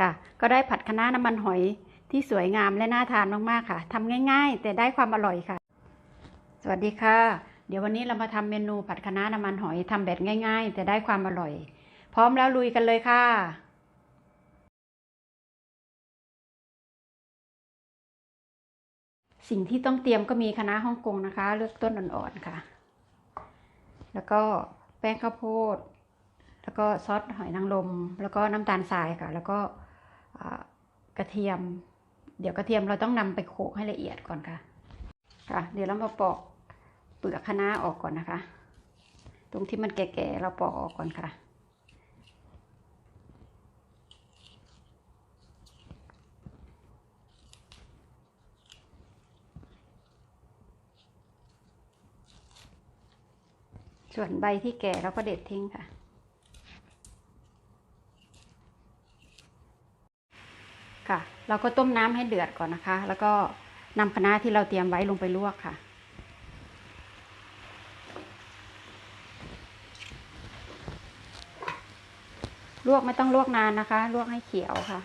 ค่ะ ก็ได้ผัดคะน้าน้ำมันหอยที่สวยงามและน่าทานมากๆค่ะทำง่าย ๆ แต่ได้ความอร่อยค่ะ สวัสดีค่ะ เดี๋ยววันนี้เรามาทำเมนูผัดคะน้าน้ำมันหอยทำแบบง่าย ๆ แต่ได้ความอร่อย พร้อมแล้วลุยกันเลยค่ะสิ่งที่ต้องเตรียมก็มีคะน้าฮ่องกงนะคะ เลือกต้นอ่อนๆค่ะ แล้วก็แป้งข้าวโพด แล้วก็ซอสหอยนางรมแล้วก็น้ำตาลทรายค่ะ แล้วก็ กระเทียม เดี๋ยวกระเทียมเราต้องนำไปโขลกให้ละเอียดก่อนค่ะ ค่ะ เดี๋ยวเรามาปอกเปลือกคะน้าออกก่อนนะคะ ตรงที่มันแก่ๆเราปอกออกก่อนค่ะส่วนใบที่แก่เราก็เด็ดทิ้งค่ะ ค่ะ เราก็ต้มน้ำให้เดือดก่อนนะคะ แล้วก็นำคะน้าที่เราเตรียมไว้ลงไปลวกค่ะ ลวกไม่ต้องลวกนานนะคะ ลวกให้เขียวค่ะ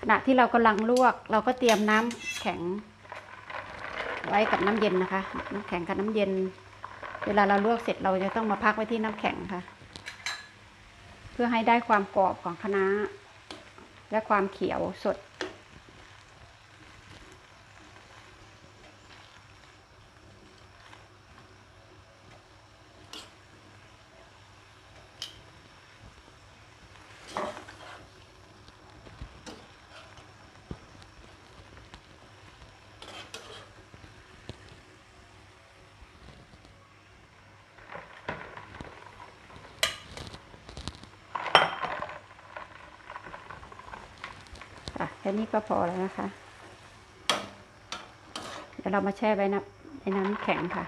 ขณะที่เรากำลังลวก เราก็เตรียมน้ำแข็ง ไว้กับน้ำเย็นนะคะ น้ำแข็งกับน้ำเย็น เวลาเราลวกเสร็จเราจะต้องมาพักไว้ที่น้ำแข็งค่ะ เพื่อให้ได้ความกรอบของคะน้าและความเขียวสด ค่ะแค่นี้ก็พอแล้วนะคะ เดี๋ยวเรามาแช่ไว้นะในน้ำแข็งค่ะ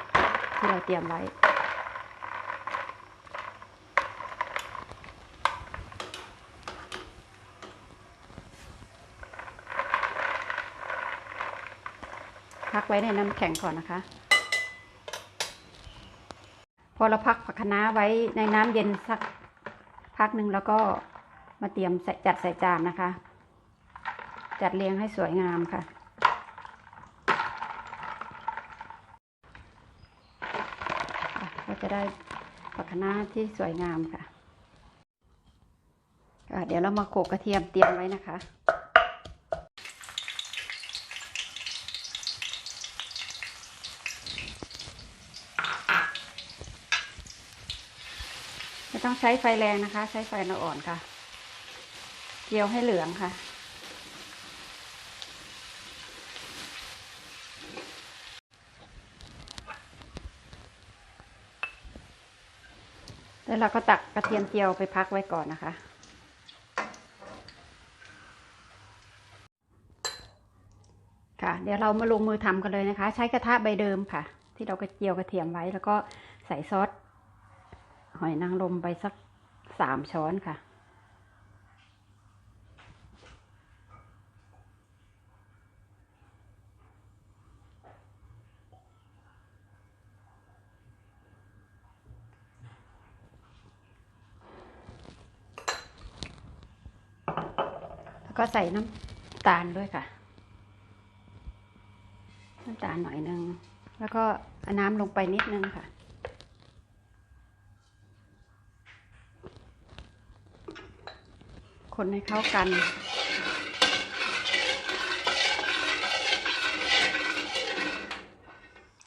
ที่เราเตรียมไว้พักไว้ในน้ำแข็งก่อนนะคะ พอเราพักผักคะน้าไว้ในน้ำเย็นสักพักหนึ่งแล้วก็มาเตรียมจัดใส่จานนะคะ จัดเรียงให้สวยงามค่ะ ก็จะได้ผักคะน้าที่สวยงามค่ะ เดี๋ยวเรามาโขกกระเทียมเตรียมไว้นะคะไม่ต้องใช้ไฟแรงนะคะ ใช้ไฟอ่อนค่ะ เจียวให้เหลืองค่ะ แล้วเราก็ตักกระเทียมเจียวไปพักไว้ก่อนนะคะ ค่ะ เดี๋ยวเรามาลงมือทำกันเลยนะคะ ใช้กระทะใบเดิมค่ะ ที่เรากระเจียวกระเทียมไว้ แล้วก็ใส่ซอสหอยนางรมไปสักสามช้อนค่ะ ก็ใส่น้ำตาลด้วยค่ะ น้ำตาลหน่อยนึง แล้วก็น้ำลงไปนิดนึงค่ะ คนให้เข้ากัน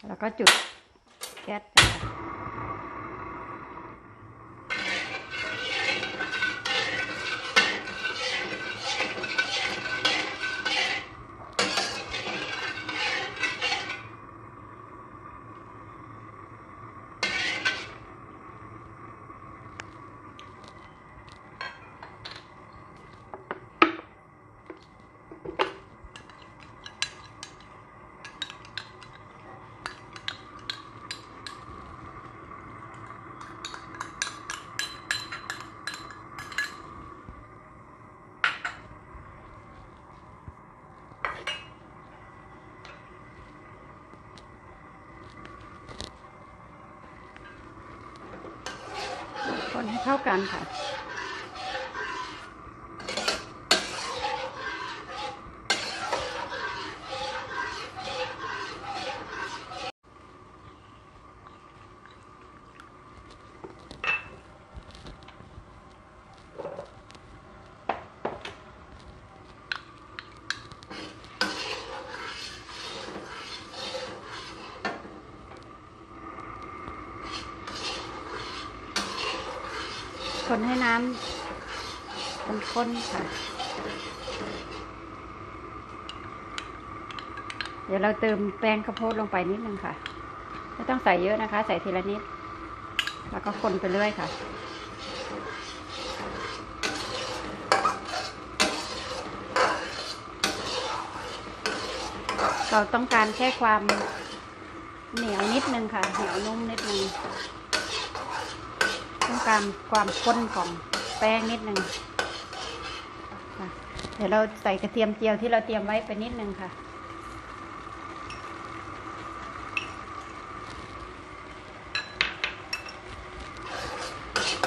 แล้วก็จุดแก๊ส เท่ากันค่ะ นให้น้ำข้นค่ะ เดี๋ยวเราเติมแป้งข้าวโพดลงไปนิดนึงค่ะ ไม่ต้องใส่เยอะนะคะ ใส่ทีละนิด แล้วก็คนไปเรื่อยค่ะเราต้องการแค่ความเหนียวนิดนึงค่ะ เหนียวนุ่มนิดนึง ตารความข้นของแป้งนิดนึงค่ะเดี๋ยวเราใส่กระเทียมเจียวที่เราเตรียมไว้ไปนิดนึงค่ะ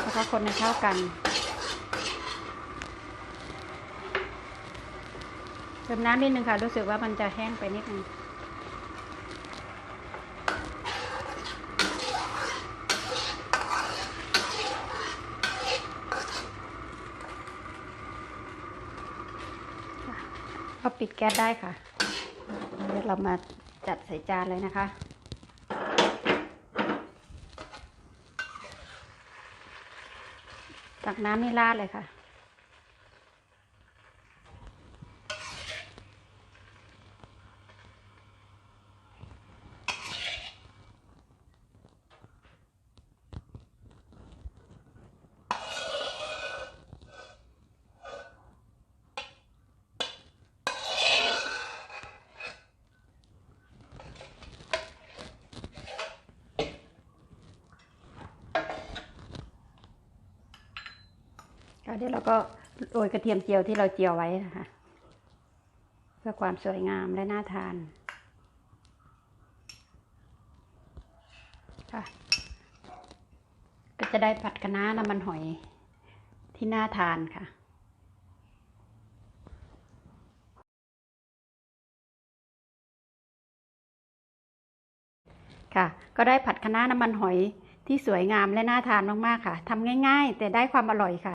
แล้วก็คนให้เข้ากันเติมน้ำนิดนึงค่ะ รู้สึกว่ามันจะแห้งไปนิดนึง ก็ปิดแก๊สได้ค่ะ เดี๋ยวเรามาจัดใส่จานเลยนะคะ ตักน้ำนี่ราดเลยค่ะ เดี๋ยวเราก็โรยกระเทียมเจียวที่เราเจียวไว้นะคะ เพื่อความสวยงามและน่าทานค่ะก็จะได้ผัดคะน้าน้ำมันหอยที่น่าทานค่ะค่ะ ก็ได้ผัดคะน้าน้ำมันหอยที่สวยงามและน่าทานมาก ๆ ค่ะ ทำง่าย ๆ แต่ได้ความอร่อยค่ะ